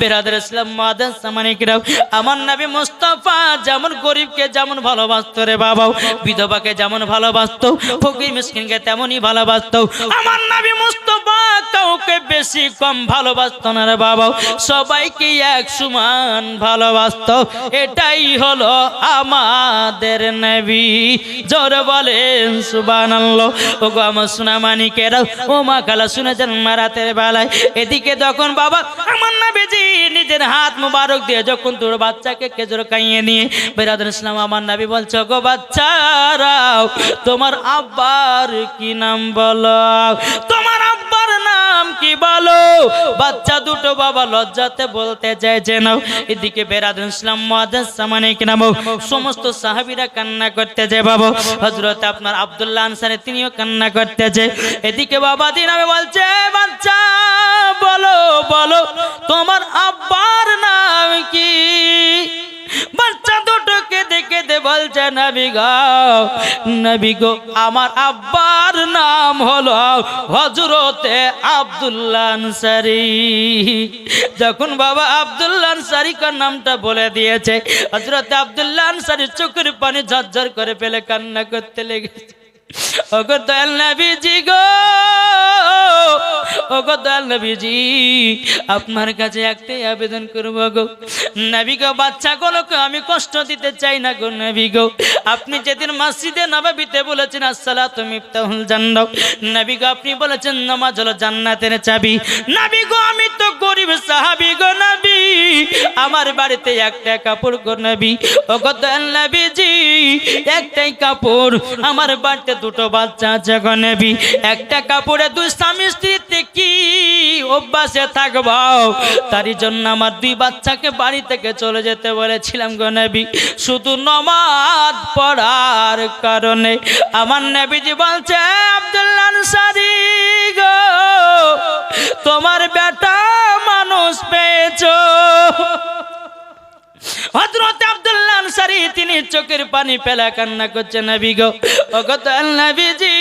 বেরাদের ইসলাম মাদান সামানিকরাও আমার নবী মুস্তফা যেমন গরিবকে যেমন ভালোবাসত রে বাবা বিধবাকে যেমন ভালোবাসত, ফকির মিসকিনকে তেমনই ভালোবাসত। আমার নবী মুস্তাফা কাউকে বেশি কম ভালোবাসতো না রে বাবা। সবাইকে এক সমান ভালোবাসতো। এটাই হলো আমাদের নবী। জোর বলেন, সুবহানাল্লাহ। ও গো আমার সোনা মানিকেরা, ও মা কালা শুনেছেন মারাতের বেলায়। এদিকে তখন বাবা, আমার নবীজি নিজের হাত মুবারক দিয়ে যখন তোর বাচ্চাকে কেজর খাইয়ে নিয়ে বেরাদুল ইসলাম, আমার নবী বলছো গো বাচ্চারাও, তোমার আব্বার কি নাম বলো? তোমার আব্বার নাম কি বলো? বাচ্চা দুটো বাবা লজ্জাতে বলতে যায় যে নাও। এদিকে বেরাদুল ইসলাম মহাদাস সামানিক নাম? সমস্ত সাহাবিরা কান্না করতে যায় বাবা। হযরত আপনার আব্দুল্লাহ আনসারী, তিনিও কান্না করতে যায়। এদিকে বাবা দিন আমি বলছে, বাচ্চা, বলো বলো, তোমার আব্বার দে বলছে নবী গাও নবী গো, আমার আব্বার নাম হলো হজরতে আবদুল্লাহারি যখন বাবা আবদুল্লাহ কার নামটা বলে দিয়েছে হজরতে আবদুল্লাহ সারি চোখের পানি ঝরঝর করে ফেলে কান্না করতে লেগেছে। ওগো দয়াল নবীজি গো, ওগো দয়াল নবীজি, আপনার কাছে একটাই আবেদন করব গো। নবী গো, বাচ্চাগুলোকে আমি কষ্ট দিতে চাই না গো নবী গো। আপনি যেদিন মসজিদে নবাবিতে বলেছেন, আসসালাতু মিফতাহুল জান্নাত নবী গো, আপনি বলেছেন, নামাজ হলো জান্নাতের চাবি। নবী গো, আমি তো গরিব সাহাবী গো নবী, আমার বাড়িতে একটা কাপড় গো নবী। ওগো দয়াল নবীজি, একটাই কাপড় আমার বাড়িতে দুটো বাচ্চা আছে গো নবী। একটা কাপড়ে দুই স্বামী স্ত্রীতে কি অভ্যাসে থাকব তারই জন্য আমার দুই বাচ্চাকে বাড়ি থেকে চলে যেতে বলেছিলাম গো নবী। শুধু নমাজ পড়ার কারণে। আমার নবীজি বলছে, আব্দুল্লাহ আনসারী গো, তোমার বেটা মানুষ পেয়েছ। হযরত আব্দুল্লাহ আনসারী, তিনি চোখের পানি পেলা কান্না নবীজি,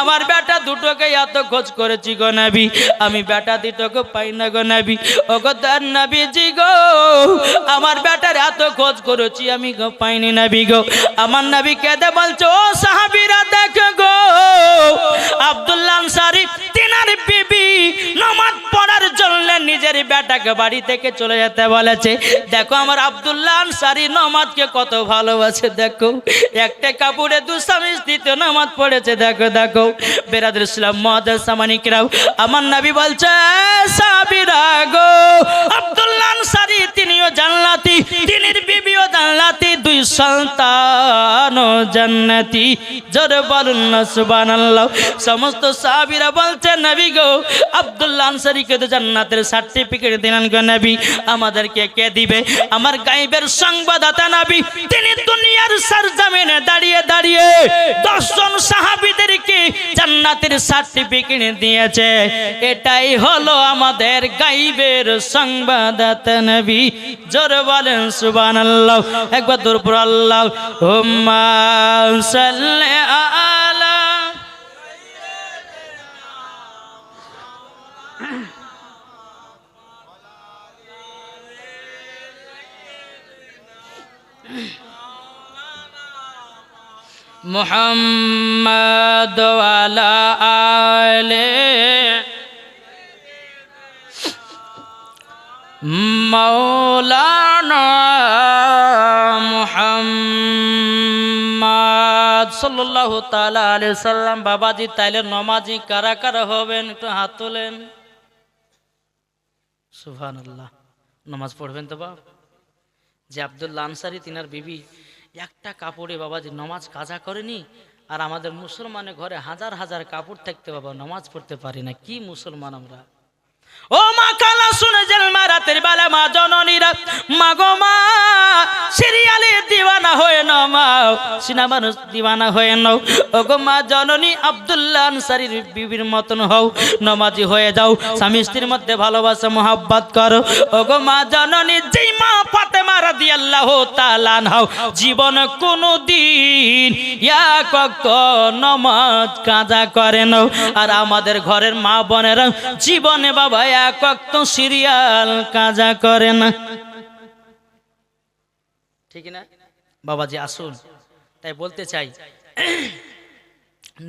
আমার বেটা দুটোকে এত খোঁজ করেছি গো নবী, আমি বেটা দুটোকে পাই না গো নবী তো নবীজি গো, আমার বেটার এত খোঁজ করেছি, আমি গো পাইনি আমার নবী কেঁদে বলছো, ও সাহাবীরা, দেখো গো, আব্দুল্লাহ আনসারী, তিনার বিবি পড়ার জন্য নিজের বেটাকে বাড়ি থেকে চলে যেতে বলেছে, দেখো আমার আব্দুল্লাহ আনসারি নামাজকে কত ভালোবাসে, দেখো। একটা কাপড়ে দু স্বামী স্ত্রীতে পড়েছে, দেখো দেখো। বেরাদুল ইসলাম মহাদাস সামানিকরাও আমার নবী বলছে সাবিরা গো, আব্দুল্লাহ আনসারি তিনিও জান্নাতি, তিনির বিবিও জান্নাতি, দুই সন্তান জান্নাতি। জোরে বলুন না, সুবহানাল্লাহ। সমস্ত সাহাবীরা বলছেন নবী গো, আব্দুল্লাহ আনসারীকে তো জান্নাতের সার্টিফিকেট দিলেন গো নবী। আমাদেরকে কে দিবে? আমার গাইবের সংবাদদাতা নাবি, তিনি দুনিয়ার সরজমিনে দাঁড়িয়ে দাঁড়িয়ে দশজন সাহাবিদেরকে জান্নাতের সার্টিফিকেট দিয়েছে। এটাই হলো আমাদের গাইবের সংবাদদাতা নবী। জোরে বলেন, সুবহানাল্লাহ। একবার দূর পর আল্লাহ। হুম্মা সাল্লি আলা محمد وعلى آله مولانا محمد সাল্লাল্লাহু তাআলা আলাইহি সাল্লাম বাবাজি তাইলে নমাজি কারা কারা হবেন একটু হাত তোলেন সুবহানাল্লাহ নামাজ পড়বেন তো বাবা যে আবদুল্লা আনসারি তিনার বিবি, একটা কাপড়ে বাবা যে নমাজ কাজা করেনি, আর আমাদের মুসলমানের ঘরে হাজার হাজার কাপড় থাকতে বাবা নমাজ পড়তে পারি না। কি মুসলমান আমরা? ও মা কালা শুনে জেল মা রাতের বেলা মা জননীরা, মা গো মা, সিরিয়ালে দিওয়ানা হয়ে না মা, সিনেমার দিবানা হয়ে নাও। ওগো মা জননী, আব্দুল্লাহ আনসারির বিবির মতন হও, নমাজি হয়ে যাও, স্বামী স্ত্রীর মধ্যে ভালোবাসা, মোহাব্বত করো। ওগো মা জননী, যেই মা ফাতেমা রাদিয়াল্লাহু তাআলা হও জীবন কোনো দিন এক নমাজ কাজা করে নাও। আর আমাদের ঘরের মা বোনেরা জীবনে বাবা এক ওয়াক্ত সিরিয়াল কাজা করে না। ঠিক না? বাবাজি, আসুন। তাই বলতে চাই,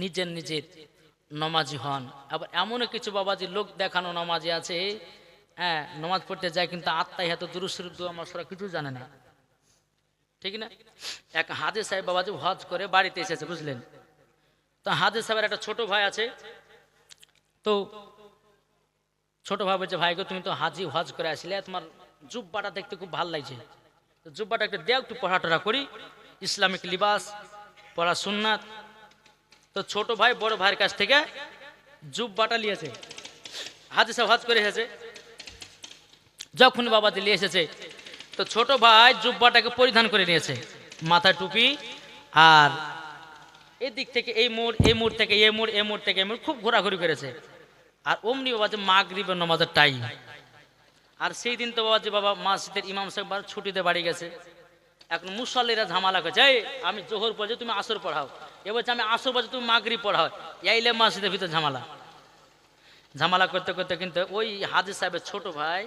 নিজের নিজের নমাজি হন। আবার এমনও কিছু বাবাজি লোক দেখানো নমাজি আছে হ্যাঁ নমাজ পড়তে যায় কিন্তু আত্মাই হাতে দুরুসুরুদ্দু আমার সরা কিছু জানে না। ঠিক না? এক হাজে সাহেব বাবাজি হজ করে বাড়িতে এসেছে, বুঝলেন? তো হাজে সাহেবের একটা ছোট ভাই আছে, তো ছোট ভাই বলছে ভাই গো তুমি তো হাজি হজ করে আসলে, তোমার জুব্বাটা দেখতে খুব ভালো লাগছে। জুব্বাটা একটু দেও, একটু পড়াটরা করি। ইসলামিক লিবাস, পড়া সুন্নাত। তো ছোট ভাই, বড় ভাইয়ের কাছ থেকে জুব্বাটা নিয়েছে। হাজি সাহেব হজ করে এসেছে। যখন বাবা দিল্লি এসেছে, তো ছোট ভাই জুব্বাটাকে পরিধান করে নিয়েছে। মাথায় টুপি আর এদিক থেকে এই মোড় এই মোড় থেকে এই মোড় এই মোড় থেকে এই মোড়, খুব ঘোরাঘুরি করেছে। আর অমনি বাবা যে মাগরিবের নমাজের টাইম আর সেই দিন তো বাবা যে বাবা মাসিদের ইমাম সাহেব ছুটিতে বাড়ি গেছে। এখন মুসল্লিরা ঝামেলা করছে, এই, আমি জোহর পড়ছে তুমি আসর পড়াও। এ বলছে, আমি আসর পড়ছে তুমি মাগরি পড়াও। এইলে মাসিদের ভিতরে ঝামেলা। ঝামেলা করতে করতে কিন্তু ওই হাজির সাহেবের ছোট ভাই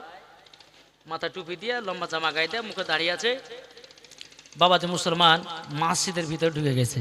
মাথা টুপি দিয়ে লম্বা জামা গায়ে দিয়ে মুখে দাঁড়িয়ে আছে। বাবা যে মুসলমান, মসজিদের ভিতরে ঢুকে গেছে।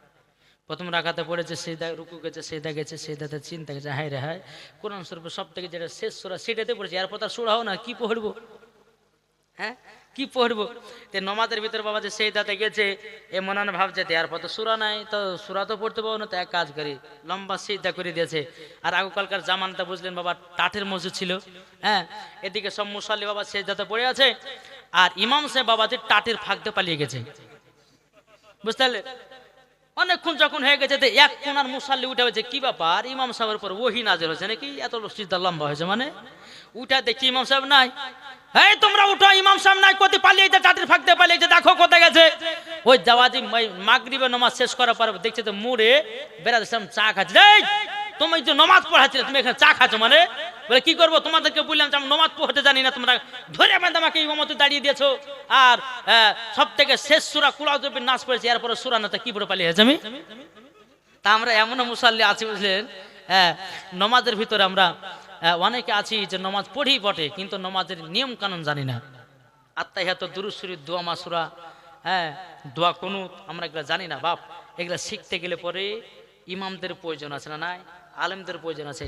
প্রথম রাখাতে পড়েছে, সেদা রুকু গেছে, সেদা গেছে, সেদাতে চিন্তা গেছে, হায় রে হাই কোরআন শরীফের সব থেকে যেটা শেষ সোরা, সেটাতে পড়েছে, এরপর তার সোরাও না, কি পড়ব? হ্যাঁ? কি পড়ব? তে নমাজের ভিতরে বাবা যে সেই দাতে গেছে, এ মনে মনে ভাবছে, তো এরপর তো সুরা নাই, তো সুরা তো পড়তে পারব না, তো এক কাজ করি, লম্বা সিদ্ধা করে দিয়েছে। আর আগকালকার জামানটা বুঝলেন বাবা টাটের মসজিদ ছিল হ্যাঁ? এদিকে সব মুসাল্লি বাবা সেই দাতে পড়ে আছে, আর ইমাম সাহেব বাবা যে টাটের ফাঁকতে পালিয়ে গেছে। বুঝতে পারলে? অনেকক্ষণ যখন হয়ে গেছে এক কোনার মুসাল্লি উঠে হয়েছে কি ব্যাপার? ইমাম সাহেবের উপর ওহি নাজের হয়েছে নাকি? এত সিদ্ধা লম্বা হয়েছে মানে? উঠে দেখি ইমাম সাহেব নাই। এই, তোমরা উঠো, ইমাম সাহেব নাই, কোথায় পালিয়েছে চাটির ফাঁকতে পালিয়েছে দেখো কোথায় গেছে? ওই জাওয়াজি মাগরিবে নমাজ শেষ করার পর দেখছে তো মুড়ে বেড়াতে চা খাচ্ছে। তুমি যে নমাজ পড়াচ্ছিলে, তুমি এখানে চা খাচ্ছ মানে? বলে, কি করব? তোমাদেরকে বললাম যে আমি নমাজ পড়তে জানি না, তোমরা ধরে বেঁধে আমাকে ইমামতে দাঁড়িয়ে দিয়েছ। আর সব থেকে শেষ সুরা কুলাউ নাচ পড়েছে, এরপরে সুরা না কি পড়ে পালিয়েছে আমি? তা আমরা এমনও মুসাল্লি আছি বুঝলেন হ্যাঁ নমাজের ভিতরে আমরা অনেকে আছি যে নমাজ পড়ি বটে, কিন্তু নমাজের নিয়ম কানুন জানি না। আত্মাই হাত দুরুসুরি দোয়া মাসুরা হ্যাঁ দোয়া কোনো আমরা এগুলো জানি না, বাপ। এগুলো শিখতে গেলে পরে ইমামদের প্রয়োজন আছে না নাই? আলেমদের প্রয়োজন আছে।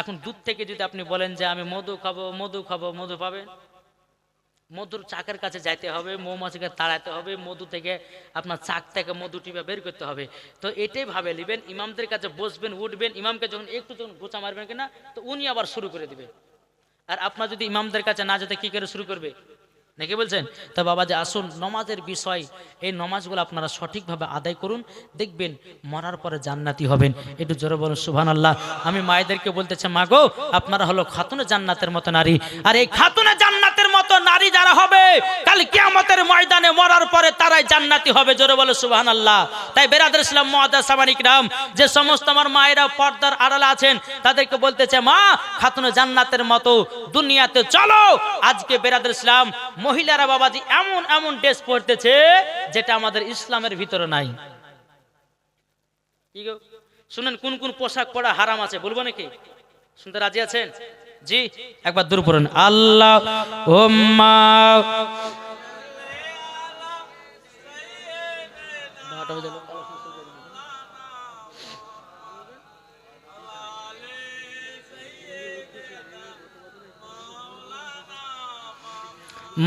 এখন দূর থেকে যদি আপনি বলেন যে আমি মধু খাব মধু খাব, মধু পাবেন? মধুর চাকের কাছে যাইতে হবে, মৌমাছিকে তাড়াতে হবে, মধু থেকে আপনার চাক থেকে মধু টিপে বের করতে হবে। তো এটাই ভাবে নেবেন, ইমামদের কাছে বসবেন, উঠবেন, ইমামকে যখন একটু যখন গোচা মারবেন কিনা, তো উনি আবার শুরু করে দিবে। আর আপনার যদি ইমামদের কাছে না যেতে, কি করে শুরু করবে? নাকি বলছেন? তো বাবা যে আসুন, নমাজের বিষয়, এই নমাজগুলো আপনারা সঠিকভাবে আদায় করুন, দেখবেন মরার পরে জান্নাতি হবেন। একটু জোরে বলুন সুভান আল্লাহ আমি মায়েদেরকে বলতেছে মা গো, আপনারা হলো খাতুনে জান্নাতের মতো নারী। আর এই খাতুনে মতো নারী যারা হবে, কাল কিয়ামতের ময়দানে মরার পরে তারাই জান্নাতি হবে, জোরে বলে সুবহান আল্লাহ তাই বেরাদের ইসলাম, মহাদা সামানিক রাম, যে সমস্ত আমার মায়েরা পর্দার আড়ালে আছেন, তাদেরকে বলতেছে, মা, খাতুনে জান্নাতের মতো দুনিয়াতে চলো। আজকে বেরাদের ইসলাম, মহিলারা বাবাজি এমন এমন ড্রেস পরতেছে, যেটা আমাদের ইসলামের ভিতরে নাই। শুনেন, কোন কোন পোশাক পরা হারাম আছে, বলব নাকি? শুনতে রাজি আছেন? জি একবার দূর পড়ুন। আল্লাহ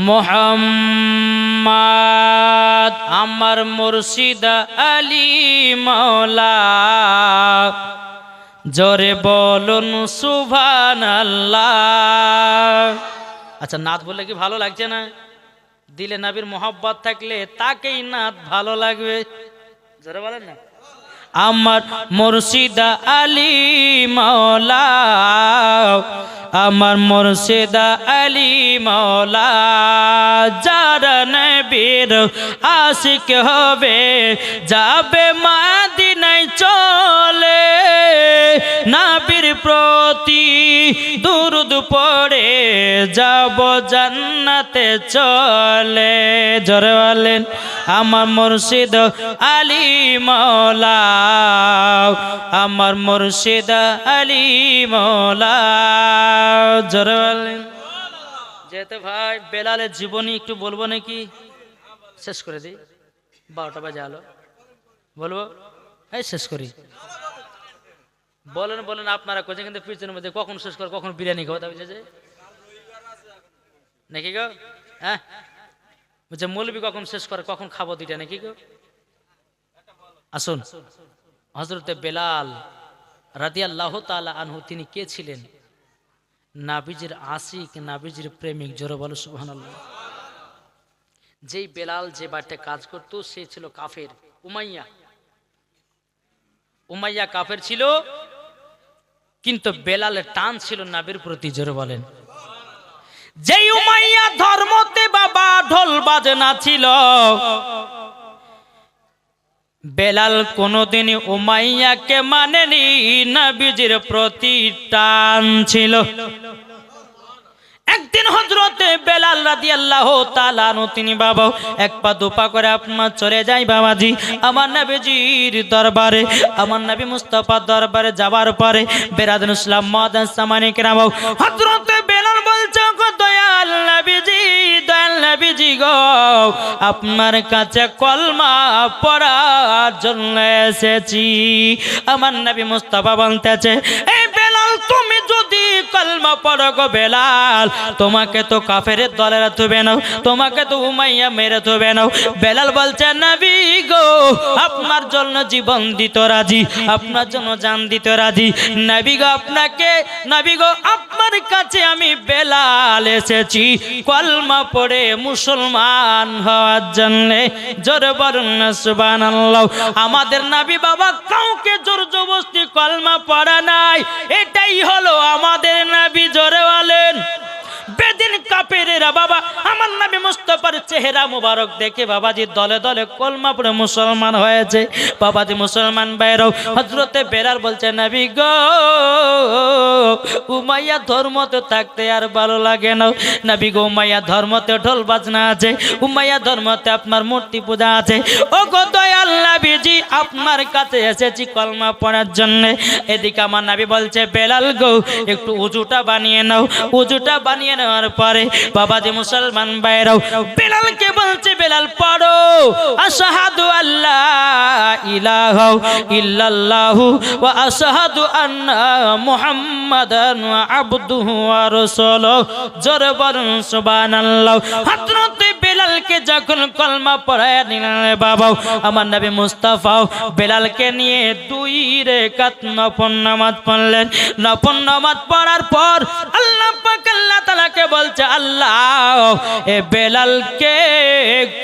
মোহাম্মদ আমার মুর্শিদা আলী মাওলা। জোরে বলুন সুভান আল্লাহ আচ্ছা নাথ বললে কি ভালো লাগছে না? দিলে নাবির মোহাব্বত থাকলে তাকেই নাথ ভালো লাগবে। জোরে বলেন না। আমার মুর্শিদা আলী মাওলা, আমার মুর্শিদা আলী মাওলা, যারা নবীর আশিক হবে, যাবে মাদিনায় চলে নাবির প্রতি দুরুদ পড়ে, যাব জান্নাতে চলে। জোরে বলেন, আমার মুর্শিদ আলী মৌলা, আমার মুর্শিদ আলী মৌলা। জোরে বলেন। যেতে ভাই, বেলালের জীবনী একটু বলব নাকি? শেষ করে দিই। বারোটা বাজে আলো। বলব? এই শেষ করি। বলেন বলেন আপনারা কোথায় কিন্তু পিছনের মধ্যে কখন শেষ করে, কখন বিরিয়ানি খাওয়া দাবি যে নাকি গো? হ্যাঁ? বলছে মৌলবি কখন শেষ করে, কখন খাব দুইটা, নাকি গো? আসুন। হজরতে বেলাল রাদিয়াল্লাহ তাআলা আনহু, তিনি কে ছিলেন? নাবিজের আশিক, নাবিজের প্রেমিক, জোরে বলো, সুবহানাল্লাহ। যেই বেলাল যে বাড়িতে কাজ করত, সে ছিল কাফের, উমাইয়া। উমাইয়া কাফের ছিল কিন্তু বেলালের টান ছিল নাবির প্রতি, জোরে বলেন। যেই উমাইয়া ধর্মতে বাবা ঢোল বাজনা ছিল, বেলাল কোনোদিন উমাইয়াকে মানেনি, নাবিজির প্রতি টান ছিল। একদিন হজরতে বেলাল রাদি আল্লাহ তালানো তিনি বাবা, এক পা দুপা করে আপনার চলে যাই বাবাজি। আমার নবীজির দরবারে, আমার নবী মুস্তফার দরবারে যাবার পরে বেরাদুল ইসলাম মদান সামানিক রাবাও হজরতে বেলাল বলছে দয়াল নবীজি দয়াল নবীজি গো, আপনার কাছে কলমা পড়ার জন্য এসেছি। আমার নবী মুস্তফা বলতেছে এই বেলাল, তুমি যদি কলমা পড়ো গো বেলাল, তোমাকে তো কাফের দলেরা থুবে নাও, তোমাকে তো উমাইয়া মেরে থুবে নাও। বেলাল বলছে, নবী গো, আপনার জন্য জীবন দিত রাজি, আপনার জন্য জান দিত রাজি। নবী গো, আপনাকে, নবী গো, আপনার কাছে বেলাল এসেছি, কলমা পড়ে মুসলমান হওয়ার জন্যে। জোরে বরণ সুবান আমাদের নাবি বাবা কাউকে জোর জবস্তি কলমা পড়া নাই। এটাই হলো আমাদের নাবি জোরে বলেন। বেদিন কাপেরেরা বাবা। আমার নামে মুস্তফার চেহারা মুবারক দেখে বাবাজি দলে দলে কলমা পড়ে মুসলমান হয়েছে। বাবাজি মুসলমান বাইরাও হজরতে বেরার বলছে, নবী গো, উমাইয়া ধর্মতে থাকতে আর ভালো লাগে না। নবী গো, উমাইয়া ধর্মতে ঢোল বাজনা আছে। উমাইয়া ধর্মতে আপনার মূর্তি পূজা আছে। ও গো দয়াল নবীজি, আপনার কাছে এসেছি কলমা পড়ার জন্য। এদিকে আমার নাবি বলছে, বেলাল গো, একটু উজুটা বানিয়ে নাও। উজুটা বানিয়ে নেওয়ার পরে বাবা যে মুসলমান বাইরাও বেলালকে বলছে, বেলাল, পড়ো। আশহাদু আল্লাহ ইলাহ ইল্লাল্লাহু ওয়া আশহাদু আন্না মুহাম্মাদান আবদুহু ওয়া রাসূলুহু। জোরে বলুন, সুবহানাল্লাহ। হযরত বেলালকে যখন কলমা পড়ায় দিলেন বাবা, আমার নবী মুস্তাফা, বেলালকে নিয়ে দুই রেখাত নফল নামাজ পড়লেন। নফল নামাজ পড়ার পর আল্লাহ পাক আল্লাহ তাআলাকে বলছে, আল্লাহ, এ বেলালকে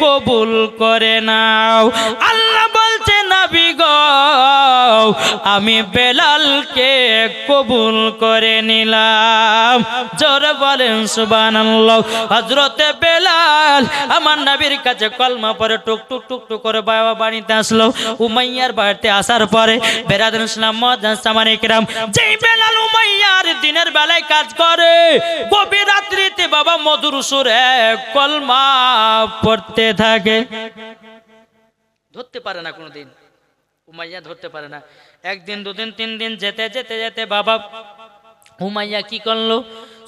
কবুল করে নাও। আল্লাহ বলছে, নবী গো, আমি বেলালকে কবুল করে নিলাম। জোরে বলেন, সুবহানাল্লাহ। হযরতে বেলাল আমার নবীর কাছে কলমা পরে টুক টুক টুক টুক করে বাবা বাড়িতে আসলো। উমাইয়ার বাড়িতে আসার পরে বেরাদুল ইসলাম সামান ইকরাম, যেই বেলাল উমাইয়ার দিনের বেলায় কাজ করে, গভীর রাত্রিতে বাবা মধুর সুরে কলমা পড়তে থাকে। ধরতে পারে না কোনোদিন। উমাইয়া ধরতে পারে না। একদিন, দুদিন, তিন দিন যেতে যেতে যেতে বাবা উমাইয়া কি করল?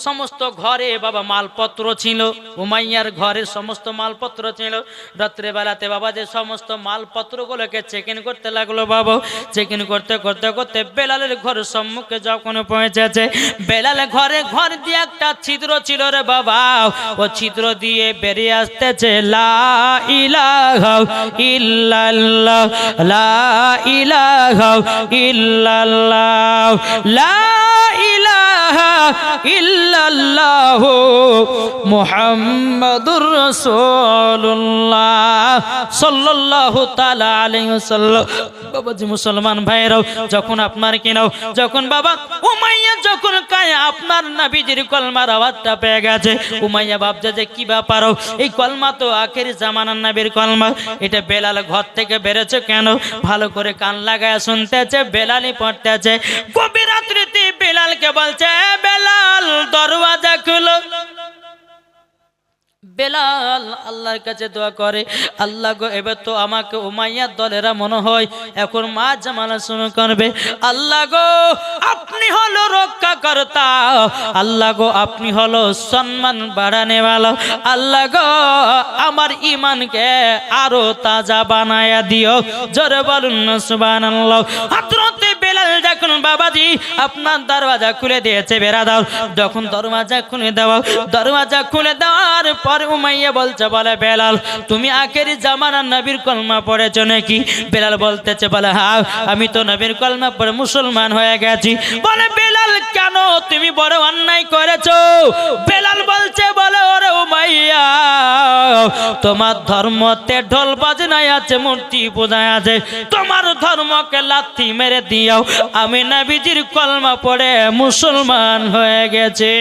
সমস্ত ঘরে বাবা মালপত্র ছিল। উমাইয়ার ঘরে সমস্ত মালপত্র ছিল। রাত্রে বেলাতে বাবা যে সমস্ত মালপত্রগুলোকে চেক ইন করতে লাগল বাবা চেক ইন করতে করতে করতে বেলালের ঘর সম্মুখে যখন পৌঁছেছে, বেলাল ঘরে ঘর দিয়ে একটা ছিদ্র ছিল রে বাবা। ও ছিদ্র দিয়ে বেরিয়ে আসতেছে, লা ইলাহা ইল্লাল্লাহ, লা ইলাহা ইল্লাল্লাহ, লা ইলাহা মুসলমান ভাইরাও যখন আপনার কিনাও যখন বাবা উমাইয়া, যখন কায় আপনার নবীজির কলমার আওয়াজটা পেয়ে গেছে, উমাইয়া ভাবছে যে কি ব্যাপার এই কলমা তো আখের জামানার নবীর কলমা, এটা বেলাল ঘর থেকে বেরোছে কেন? ভালো করে কান লাগায় শুনতেছে, বেলালই পড়তেছে। গভীর রাত্রিতে বেলালকে বলছে, "এ বেলাল দরওয়াজা খুলো। বেলাল আল্লাহর কাছে দোয়া করে, আল্লাহ গো, এবার তো আমাকে উমাইয়ার দলেরা মনে হয় এখন মা জামালা শুরু করবে। আল্লাহ গো, আপনি হলো রক্ষা কর্তা আল্লাহ গো, আপনি হলো সম্মান বাড়ানে ভালো আল্লাহ গো, আমার ইমানকে আরও তাজা বানায়া দিও। জোরে বলুন না যখন বাবাজি আপনার দরওয়াজা খুলে দিয়েছে বেড়া দাও। যখন দরওয়াজা খুলে দেওয়া, দরওয়াজা খুলে দেওয়ার পর উমাইয়া বলছে, বলে বেলাল, তুমি আখের জামানার নবীর কলমা পড়েছো নাকি? বেলাল বলতেছে, বলে, হা, আমি তো নবীর কলমা পড়ে মুসলমান হয়ে গেছি। বলে, বেলাল, কেন তুমি বড় অন্যায় করেছ? বেলাল বলছে, বলে, ওরে উমাইয়া, তোমার ধর্মতে ঢোল বাজনায় আছে, মূর্তি পূজায় আছে। তোমার ধর্মকে লাথি মেরে দিও আমি নবীজির কলমা পড়ে মুসলমান হয়ে গেছে।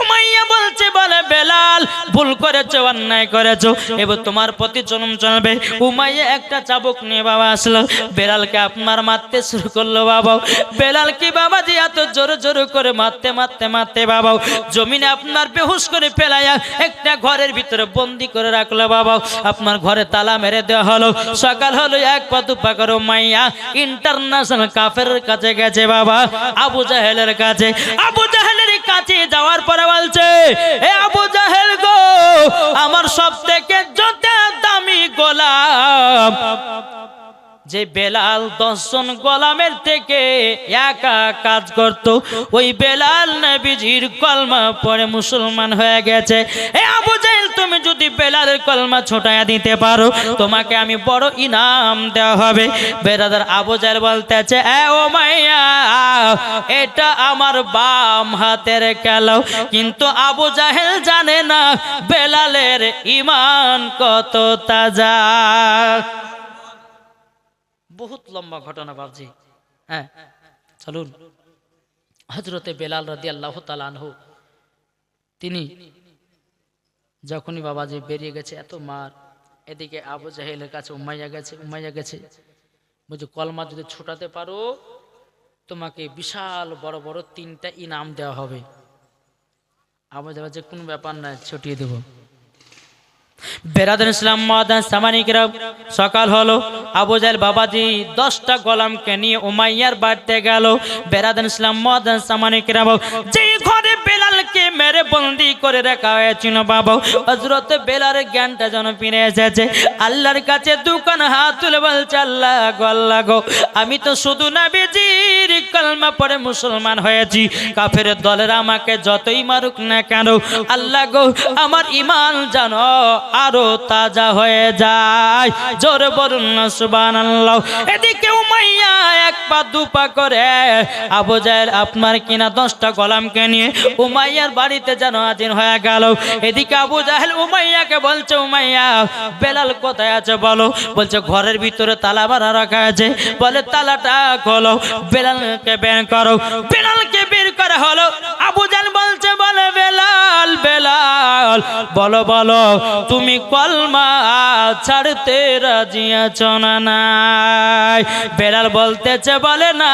উমাইয়া বলছে, বলে বেলাল, ভুল করেছ, অন্যায় করেছ। এবার তোমার প্রতি জন্ম চলবে। উমাইয়া একটা চাবুক নিয়ে বাবা আসলো। বেলালকে আপনার মারতে শুরু করল বাবা। বেলাল কি বাবা যে এত জোরে জোরে করে মারতে মারতে মারতে বাবা, জমিনে আপনার বেহুশ করে ফেলাইয়া একটা ঘরের ভিতরে বন্দি করে রাখল বাবা। আপনার ঘরে তালা মেরে দেওয়া হলো। সকাল হলো, এক পা দুপা করে মাইয়া ইন্টারন্যাশনাল কাফের কাছে গেছে বাবা, আবু জাহেলের কাছে। আবু জাহেলের কাছে যাওয়ার পরে বলছে। এ আবু জাহেল গো, আমার সব থেকে যত দামি গোলাম। যে বেলাল দশজন গোলামের থেকে একা কাজ করত, ওই বেলাল নবীজির কলমা পরে মুসলমান হয়ে গেছে। এ আবু জাহেল তুমি যদি বেলালের কলমা ছোটায়া দিতে পারো, তোমাকে আমি বড় ইনাম দেওয়া হবে। বেরাদার আবু জাহেল বলতেছে, এ ও মাইয়া, এটা আমার বাম হাতের খেলাও। কিন্তু আবু জাহেল জানে না বেলালের ইমান কত তাজা। বহুত লম্বা ঘটনা বাবজি। হ্যাঁ চলুন। হজরতে বেলাল রাদি আল্লাহ তালানহু তিনি যখনই বাবাজি বেরিয়ে গেছে, এত মার। এদিকে আবু জাহেলের কাছে উমাইয়া গেছে উমাইয়া গেছে। বলছে, কলমা যদি ছোটাতে পারো, তোমাকে বিশাল বড় বড় তিনটা ইনাম দেওয়া হবে। আবু জাহেল যে কোনো ব্যাপার না ছুটিয়ে দেবো। বেরাদুল ইসলাম মাদান সামানিকরা সকাল হলো। আবু জাহেল বাবাজি দশটা গোলামকে নিয়ে উমাইয়ার বাড়িতে গেল। বেরাদুল ইসলাম মাদান সামানিকরা যে ঘরে বেলালকে মেরে বন্দি করে রাখা হয়েছিল বাবা। হজরত বেলার জ্ঞানটা যেন ফিরে এসেছে। আল্লাহর কাছে দুকান হাত তুলে বলছে, আল্লাহ গো আল্লাহ গো, আমি তো শুধু না বেজির কলমা পড়ে মুসলমান হয়েছি। কাফের দলের আমাকে যতই মারুক না কেন, আল্লাহ গো, আমার ইমান জানো আরও তাজা হয়ে যায়। জোরে বলুন না, সুবহানাল্লাহ। এদিকে উমাইয়া এক পা দু পা করে আবু জাহেল, আপনার কিনা দশটা গোলামকে নিয়ে উমাইয়ার বাড়িতে যেন হাজির হয়ে গেল। এদিকে আবু জাহেল উমাইয়াকে বলছে, উমাইয়া, বেলাল কোথায় আছে বলো? বলছে, ঘরের ভিতরে তালা মারা রাখা আছে। বলে, তালাটা খোলো। বেলালকে বের করো? বেলালকে বের করা হলো। আবু জাহেল বলছে, বলে বেলাল বেলাল, বলো বলো, তুমি কলমা ছাড়তে রাজি আছো না নাই? বেলাল বলতেছে, বলে না,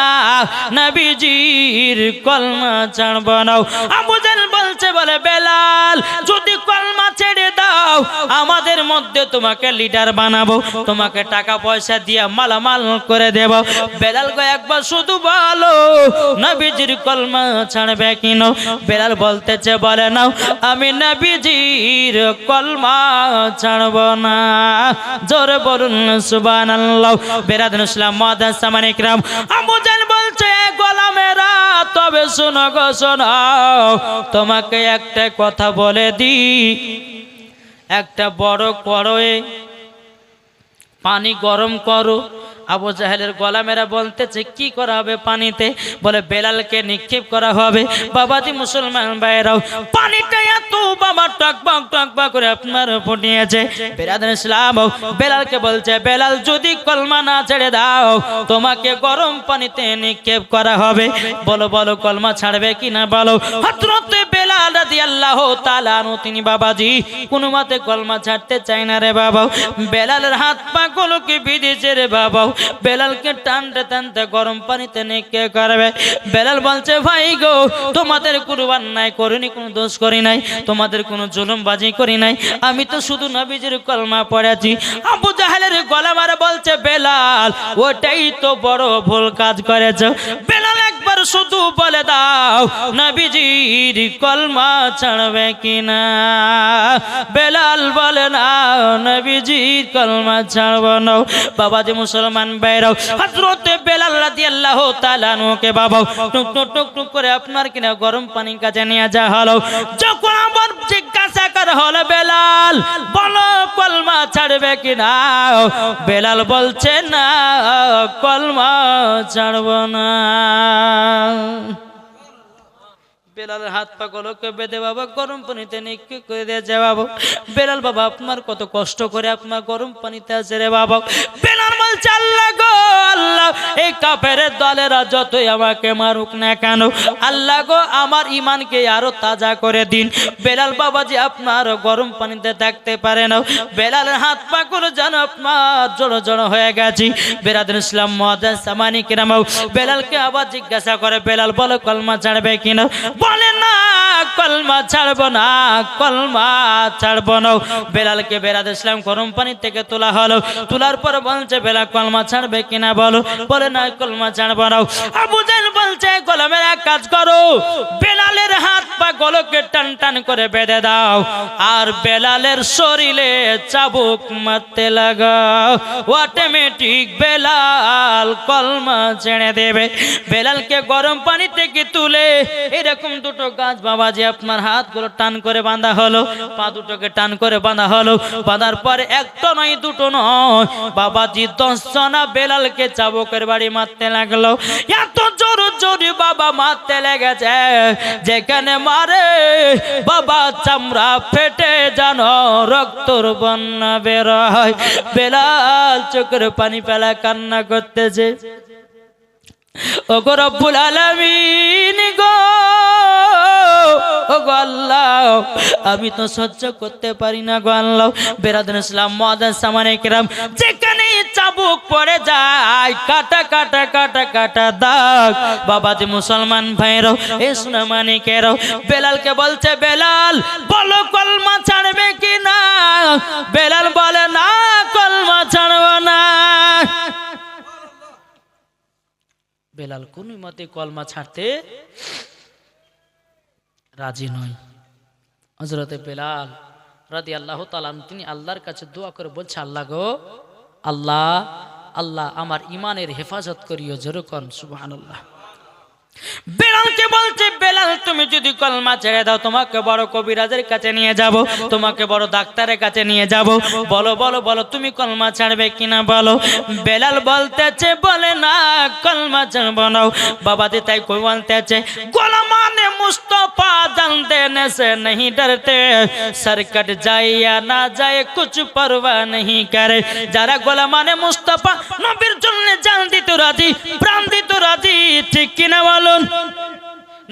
নবীজির কলমা ছাড়ব নাও আবু জাহেল বলছে, বলে বেলাল, যদি কলমা ছেড়ে দাও, আমাদের মধ্যে তোমাকে লিডার বানাবো। তোমাকে টাকা পয়সা দিয়ে মালামাল করে দেব। বেলাল গো একবার শুধু বলো নবীজির কলমা ছাড়বে কিনো? বেলাল বলতেছে, বলে নাও, আমি নবীজির কলমা ছাড়ব না। জোরে বলুন, সুবহানাল্লাহ। বেরাদুল ইসলাম মাদাস সামানিকরাম আবু জান বলছে গোলামেরা, তবে শোনো গো, শোনো। তোমাকে একটা কথা বলে দি একটা বড় করয়ে পানি গরম করো। আবু জাহেলের গলা মেরা বলতেছে, কি করা হবে পানিতে? বলে, বেলালকে নিক্ষেপ করা হবে। বাবাজি মুসলমান ভাইরাও পানিটা এত বাবা টকবক টকবক করে আপনার ফুটিয়েছে বেরাদান ইসলাম বেলালকে বলছে, বেলাল, যদি কলমা না ছেড়ে দাও, তোমাকে গরম পানিতে নিক্ষেপ করা হবে। বলো বলো, কলমা ছাড়বে কি না বলো। হযরতে বেলাল রাদিয়াল্লাহু তাআলা আনহু, তিনি বাবাজি, কোনো মতে কলমা ছাড়তে চায় না রে বাবা বেলালের হাত পা গুলোকে বিধিছে রে বাবা বেলালকে টানতে টানতে গরম পানিতে নিক্ষেপ করবে। বেলাল বলছে, ভাই গো, তোমাদের কোনো অন্যায় করিনি, কোনো দোষ করি নাই, তোমাদের কোনো জুলুমবাজি করি নাই। আমি তো শুধু নবীজির কলমা পড়েছি। আবু জাহেলের গলা মারে বলছে, বেলাল, ওটাই তো বড় ভুল কাজ করেছ। বেলাল একবার শুধু বলে, দাও, নবীজির কলমা ছাড়বে কিনা? বেলাল বলে, না, নবীজির কলমা ছাড়ব না। বাবাজি মুসলমান বাইরাও। হযরত বেলাল রাদিয়াল্লাহু তাআলা নুকে বাবা টুক টুক টুক টুক করে আপনার কিনা গরম পানি কাছে নিয়ে যা হলো যখন আমার জিজ্ঞাসা করা হলো বেলাল, বলো কলমা ছাড়বে কিনা বেলাল বলছে, না, কলমা ছাড়ব না। বেলালের হাত পা গলকে বেঁধে বাবা, গরম পানিতে নিক্ষেপ করে দিয়েছে বাবা। বেলাল বাবা, আপনার কত কষ্ট করে আপনার গরম পানিতে আছে রে বাবা। বেলাল বলছে আল্লাহ গো আল্লাহ, এই কাফের দলেরা যতই আমাকে মারুক না কেন, আল্লাহ গো, আমার ইমানকে আরও তাজা করে দিন। বেলাল বাবাজি আপনার গরম পানিতে থাকতে পারে না, বেলালের হাত পা গুলো যেন আপনার জড়ো জড়ো হয়ে গেছি। বেরাদুল ইসলাম মহাদান সামানি কিরাম বেলালকে আবার জিজ্ঞাসা করে, বেলাল বলো, কলমা ছাড়বে কিনা? বলে না, কলমা ছাড়বো না, কলমা ছাড়বো না। বেলালকে বেরাদ ইসলাম গরম পানি থেকে তোলা হলো। তোলার পর বলছে, বেলা, কলমা ছাড়বে কিনা বলো? বলে, না, কলমা ছাড়বো না। আবু জাহেল বলছে, কলমের এক কাজ করো, বেলালের হাত পা গলকে টান টান করে বেঁধে দাও, আর বেলালের শরীরে চাবুক মারতে লাগাও। অটোমেটিক বেলাল কলমা ছেড়ে দেবে। বেলালকে গরম পানি থেকে তুলে, এরকম দুটো গাছ বাবাজি আপনার হাতগুলো টান করে বাঁধা হলো, পা দুটোকে টান করে বাঁধা হলো, বাঁধার পরে একটা নয়, দুটো নয়। বাবাজি দশ জনা বেলালকে চাবুকের বাড়ি মারতে লাগল। এত জোর জোরে বাবা মারতে লেগেছে, যেখানে মারে বাবা চামড়া ফেটে জানো রক্তর বন্যা বের হয়। বেলাল চোখের পানি পেলা কান্না করতেছে। ও গো রব্বুল আলামিন গো ও গো আল্লাহ, আমি তো সহ্য করতে পারি না গো আল্লাহ। বেরাদুল ইসলাম মাদান সামানে কিরাম, যেখানে চাবুক পড়ে যায়, কাটা কাটা কাটা কাটা দাগ। বাবাজি মুসলমান ভাইরাও এ সোনা মানিকেরাও বেলালকে বলছে, বেলাল, বলো কলমা ছাড়বে কি না? বেলাল বলে, না, কলমা ছাড়বো না। বেলাল কোন মতে কলমা ছাড়তে রাজি নয়। হজরতে বেলাল রাদি আল্লাহ তালাম তিনি আল্লাহর কাছে দোয়া করে বলছে, আল্লাহ গো, আল্লাহ আল্লাহ আমার ইমানের হেফাজত করিও যেরকম সুবাহ আল্লাহ বেলালকে বলছে বেলাল তুমি যদি কলমা ছেড়ে দাও তোমাকে বড় কবিরাজের কাছে নিয়ে যাব তোমাকে বড় ডাক্তারের কাছে নিয়ে যাব। বলো বলো বলো তুমি কলমা ছাড়বে কিনা বলো? বেলাল বলতেছে বলে না কলমা ছাড়বো না। বাবাতে তাই কই বলতেছে গোলামানে মুস্তফা জানতে ने से नहीं डरते सरकट जाए या ना जाए कुछ परवाह नहीं करे যারা গোলামানে মুস্তফা নবীর জন্য জান দিত রাজি প্রাণ দিত রাজি ঠিক কিনা বলুন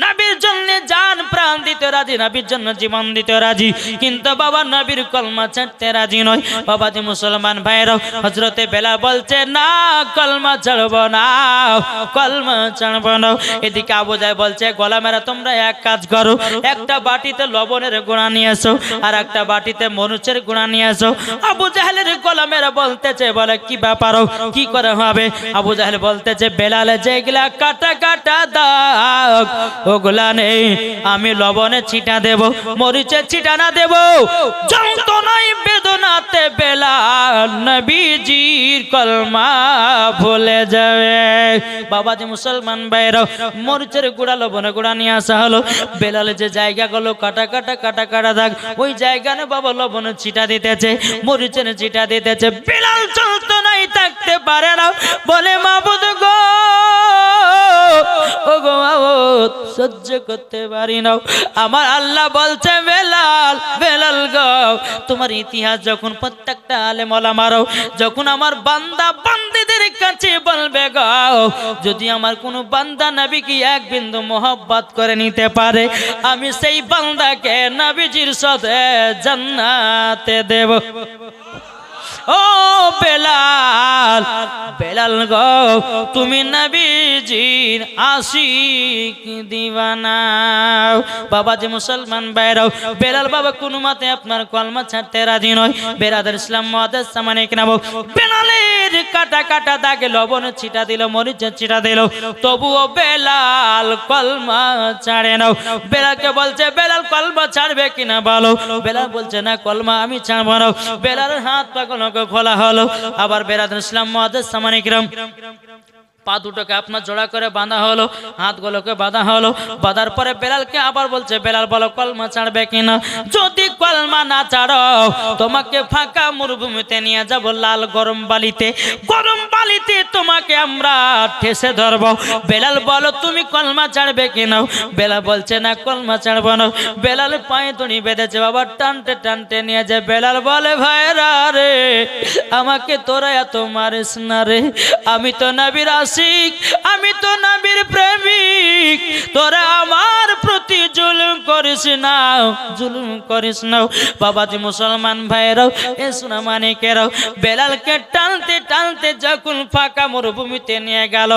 নবীর জন্য জান প্রাণ দিতে রাজি, নবীর জন্য জীবন দিতে রাজি। কিন্তু বাবা নবীর কলমা ছাড়তে রাজি নয়। বাবা যে মুসলমান ভাইরাও হজরতে বেলা বলছে, না, কলমা ছাড়ব না, কলমা ছাড়ব না। এদিকে আবু যায় বলছে, গোলামেরা, তোমরা এক কাজ করো। একটা বাটিতে লবণের গুঁড়া নিয়ে আসো আর একটা বাটিতে মনুচের গুঁড়া নিয়ে আসো আবু জাহেলের গোলামেরা বলতেছে, বলে, কি ব্যাপার কি করে হবে? আবু জাহেল বলতেছে, বেলালে যেগুলা কাটা কাটা দাগ ওগুলা নেই আমি লবণে ছিটা দেব মরিচের ছিটা না দেব। যন্ত্রণায়, বেদনাতে বেলাল নবীজির কলমা ভুলে যাবে। বাবাজি মুসলমান ভাইরাও মরিচের গুড়া লবণে গুড়া নিয়ে আসা হলো। বেলালে যে জায়গা জায়গাগুলো কাটা কাটা কাটা কাটা থাক ওই জায়গা জায়গানে বাবা লবণের ছিটা দিতেছে, মরিচের ছিটা দিতেছে। বেলাল চলতো নাই থাকতে পারে না, বলে মাবুদ গো। ও গো সহ্য করতে পারি না। আমার আল্লাহ বলছে, বেলাল বেলাল গো, তোমার ইতিহাস যখন প্রত্যেকটা আলে মলা মারো যখন আমার বান্দা বান্দিদের কাছে বলবে গো, যদি আমার কোনো বান্দা নবী কি এক বিন্দু মোহব্বত করে নিতে পারে, আমি সেই বান্দাকে নবীজির সাথে জান্নাতে দেব। ও বেলাল বেলাল গো, তুমি নবীজির আশিক দিবানা। বাবা যে মুসলমান বাইরাও বেলাল বাবা কোন মতে আপনার কলমা ছাড়তে রাজি নয়। বেরাদার ইসলাম মহাদেশ সামানে কিনাবো বেলালের কাটা কাটা দাগে লবণ ছিটা দিল, মরিচ ছিটা দিল। তবুও বেলাল কলমা ছাড়ে নাও। বেলালকে বলছে, বেলাল কলমা ছাড়বে কিনা বলো? বেলাল বলছে, না, কলমা আমি ছাড়বো না। বেলালের হাত পাগলকে খোলা হলো। আবার বেরাদ ইসলাম মহাদেশ সামানিক কিরম পা দুটোকে আপনার জোড়া করে বাঁধা হলো, হাতগুলোকে বাঁধা হলো। বাঁধার পরে বেলালকে আবার বলছে, বেলাল, বলো কলমা ছাড়বে কিনা? যদি কলমা না ছাড়ো, তোমাকে ফাঁকা মরুভূমিতে নিয়ে যাব লাল গরম বালিতে। গরম বালিতে তোমাকে আমরা ঠেসে ধরবো। বেলাল, বলো তুমি কলমা ছাড়বে কিনা? বেলাল বলছে, না, কলমা ছাড়বো না। বেলাল পায়ে দড়ি বেঁধেছে, বাবা, টানতে টানতে নিয়ে যায় বেলাল বলে, ভাইরা রে, আমাকে তোরা এত মারিস না রে। আমি তো নাবির আশিক আমি তো নাবির প্রেমিক। তোরা আমার প্রতি জুলুম করিস না, জুলুম করিস না। বাবাজি মুসলমান ভাইরাও এ সোনা মানিকেরাও, বেলালকে টানতে টানতে যখন ফাঁকা মরুভূমিতে নিয়ে গেল,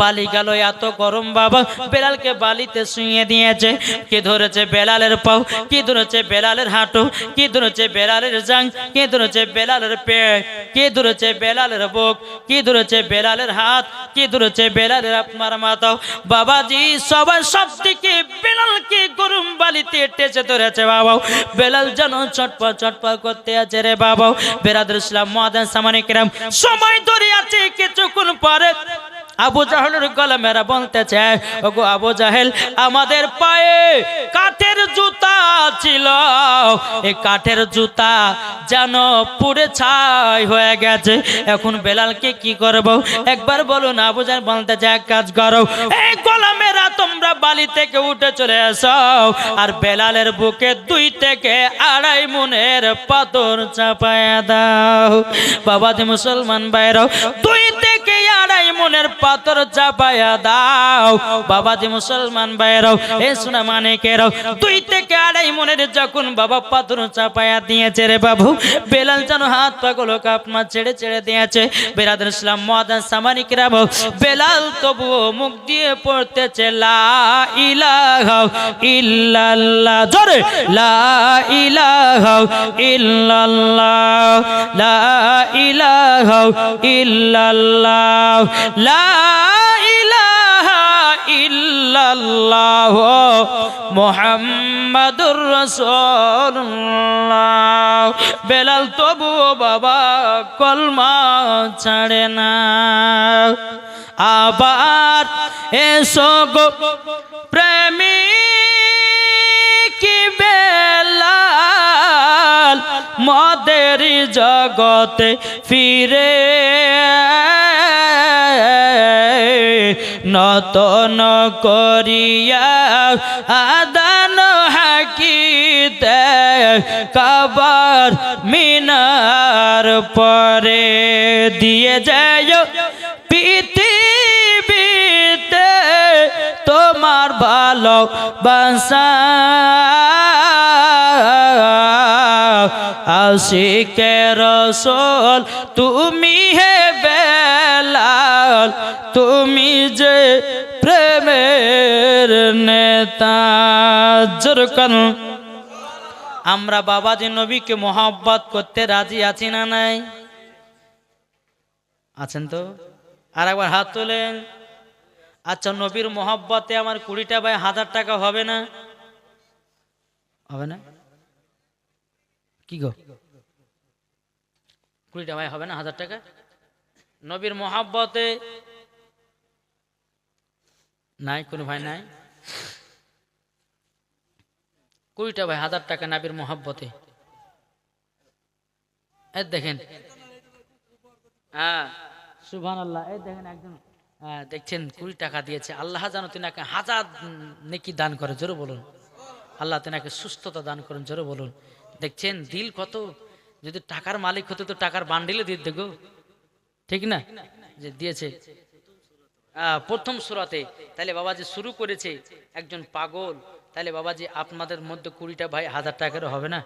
বালি গেল, এত গরম বাবা। বেলালকে বালিতে শুয়ে দিয়েছে, কে ধরেছে বেলালের পাও, কি ধরেছে বেলালের হাঁটু, কি ধরেছে বেলালের জাং, কে ধরেছে বেলালের পেট, কে ধরেছে বেলালের বুক, কি ধরেছে বেলালের হাত, কি আপনার মাথাও। বাবাজি, সবার সব থেকে বেলালকে গরম বালিতে টেচে ধরেছে বাবা বেলাল যেন চটপা চটপা করতে আছে রে বাবাও। মহাদান সামানিকেরাম সময় ধরে আছে কিছুক্ষণ পরে আবু জাহেলের গলা মেরা বলতেছে, ওগো আবু জাহেল, আমাদের পায়ে কাঠের জুতা ছিল। এই কাঠের জুতা যেন পুড়ে ছাই হয়ে গেছে। এখন বেলালকে কি করব? একবার বলুন, আবু জাহেল বলতেছে, এক কাজ করো। এই গলা মেরা তোমরা বালি থেকে উঠে চলে এসো। আর বেলালের বুকে দুই থেকে আড়াই মনের পাথর চাপায়া দাও। বাবাজি মুসলমান বাইরাও দুই আড়াই মনের পাথর দাও। বাবাজি মুসলমান এ মানে কেরাও থেকে আড়াই মনের যখন বাবা পাথর দিয়েছে রে বাবু, বেলাল যেন হাত পাগল কাপমা ছেড়ে ছেড়ে দিয়েছে। বেরাদের ইসলাম মহাদান সামানিক রাবো বেলাল তবুও মুখ দিয়ে পড়তেছে, লা ইলাহা লা ইল্লাল্লাহ। লা ইলাহা ইল্লাল্লাহ মুহাম্মাদুর রাসূলুল্লাহ। বেলাল তবু বাবা কলমা ছাড়ে না। আবার এসো গো প্রেমী কি বেলাল, মদের জগতে ফিরে নতন করিয়া আদান হাকিতে কবর মিনার পরে দিয়ে যায় পৃথিবীতে তোমার ভালো বাসা আশিকে রসল, তুমি হে নেতা আমরা বাবাজি নবীকে মোহাব্বত করতে রাজি আছি না নাই? আছেন তো? আর একবার হাত তোলেন। আচ্ছা নবীর মোহাব্বতে আমার কুড়িটা ভাই হাজার টাকা হবে না? হবে না? কি গো? কুড়িটা ভাই হবে না হাজার টাকা? নবীর মোহাব্বতে নাই, কোনো ভাই নাই? কুড়িটা ভাই হাজার টাকা নাবির মোহাব্বতে। এই দেখেন। হ্যাঁ সুবহান আল্লাহ এই দেখেন একজন হ্যাঁ, দেখছেন কুড়ি টাকা দিয়েছে। আল্লাহ জানো তিনাকে হাজার নেকি দান করে জোরে বলুন। আল্লাহ তিনাকে সুস্থতা দান করেন জোরে বলুন। দেখছেন দিল কত যদি টাকার মালিক হতো তো টাকার বান্ডিলে দিয়ে দেখো ঠিক না? যে দিয়েছে। প্রথম সুরাতে, তাহলে বাবা যে শুরু করেছে একজন পাগল। তাহলে বাবা যে আপনাদের মধ্যে কুড়িটা ভাই হাজার টাকারও হবে না?